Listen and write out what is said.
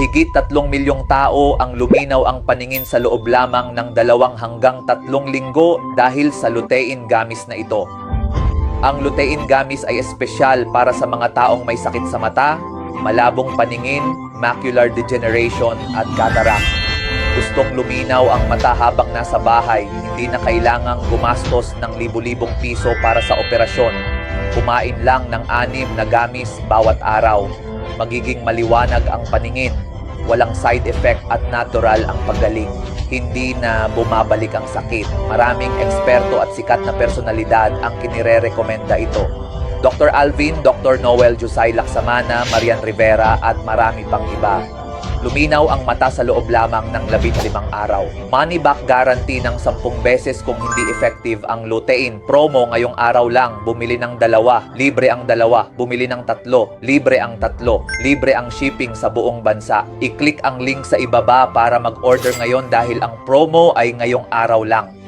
mahigit 3 milyong tao ang luminaw ang paningin sa loob lamang ng dalawang hanggang tatlong linggo dahil sa lutein gamis na ito. Ang lutein gamis ay espesyal para sa mga taong may sakit sa mata, malabong paningin, macular degeneration at cataract. Gustong luminaw ang mata habang nasa bahay, hindi na kailangang gumastos ng libu-libong piso para sa operasyon. Kumain lang ng anim na gamis bawat araw. Magiging maliwanag ang paningin. Walang side effect at natural ang paggaling. Hindi na bumabalik ang sakit. Maraming eksperto at sikat na personalidad ang kinire-rekomenda ito. Dr. Alvin, Dr. Noel Jusay Laksamana, Marian Rivera at marami pang iba. Luminaw ang mata sa loob lamang ng 15 araw. Money back guarantee ng 10 beses kung hindi effective ang lutein. Promo ngayong araw lang, bumili ng dalawa, libre ang dalawa. Bumili ng tatlo, libre ang tatlo. Libre ang shipping sa buong bansa. I-click ang link sa ibaba para mag-order ngayon dahil ang promo ay ngayong araw lang.